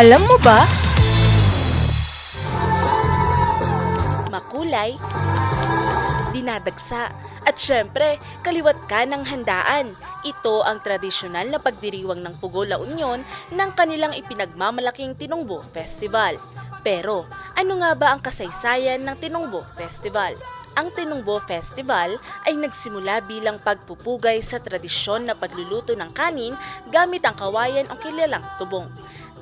Alam mo ba? Makulay, dinadagsa, at syempre, kaliwat ka ng handaan. Ito ang tradisyonal na pagdiriwang ng Pugo La Union ng kanilang ipinagmamalaking Tinongbo Festival. Pero, ano nga ba ang kasaysayan ng Tinongbo Festival? Ang Tinongbo Festival ay nagsimula bilang pagpupugay sa tradisyon na pagluluto ng kanin gamit ang kawayan o kilalang tubong.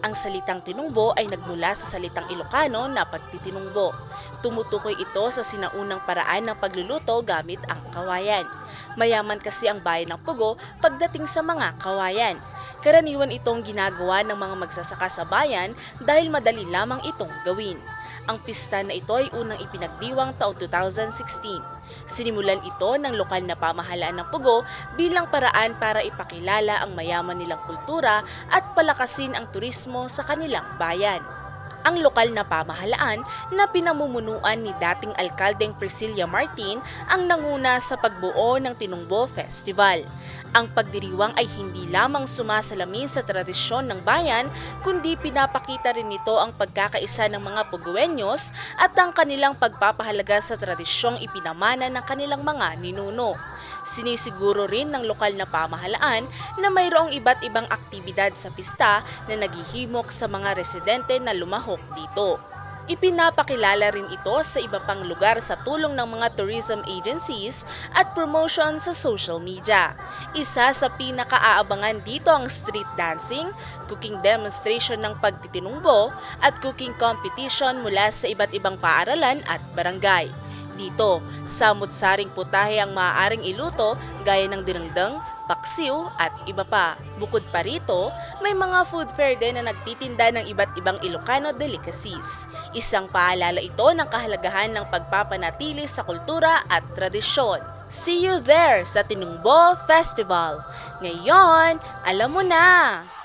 Ang salitang tinungbo ay nagmula sa salitang Ilocano na pagtitinungbo. Tumutukoy ito sa sinaunang paraan ng pagluluto gamit ang kawayan. Mayaman kasi ang bayan ng Pugo pagdating sa mga kawayan. Karaniwan itong ginagawa ng mga magsasaka sa bayan dahil madali lamang itong gawin. Ang pista na ito ay unang ipinagdiwang taong 2016. Sinimulan ito ng lokal na pamahalaan ng Pugo bilang paraan para ipakilala ang mayaman nilang kultura at palakasin ang turismo sa kanilang bayan. Ang lokal na pamahalaan na pinamumunuan ni dating alkaldeng Priscilla Martin ang nanguna sa pagbuo ng Tinungbo Festival. Ang pagdiriwang ay hindi lamang sumasalamin sa tradisyon ng bayan, kundi pinapakita rin nito ang pagkakaisa ng mga Puguenyos at ang kanilang pagpapahalaga sa tradisyong ipinamana ng kanilang mga ninuno. Sinisiguro rin ng lokal na pamahalaan na mayroong iba't ibang aktibidad sa pista na naghihimok sa mga residente na lumahok dito. Ipinapakilala rin ito sa iba pang lugar sa tulong ng mga tourism agencies at promotion sa social media. Isa sa pinakaaabangan dito ang street dancing, cooking demonstration ng pagtitinungbo at cooking competition mula sa iba't ibang paaralan at barangay. Dito, samot-saring putahe ang maaaring iluto gaya ng dinengdeng, paksiw at iba pa. Bukod pa rito, may mga food fair din na nagtitinda ng iba't ibang Ilocano delicacies. Isang paalala ito ng kahalagahan ng pagpapanatili sa kultura at tradisyon. See you there sa Tinungbo Festival. Ngayon, alam mo na!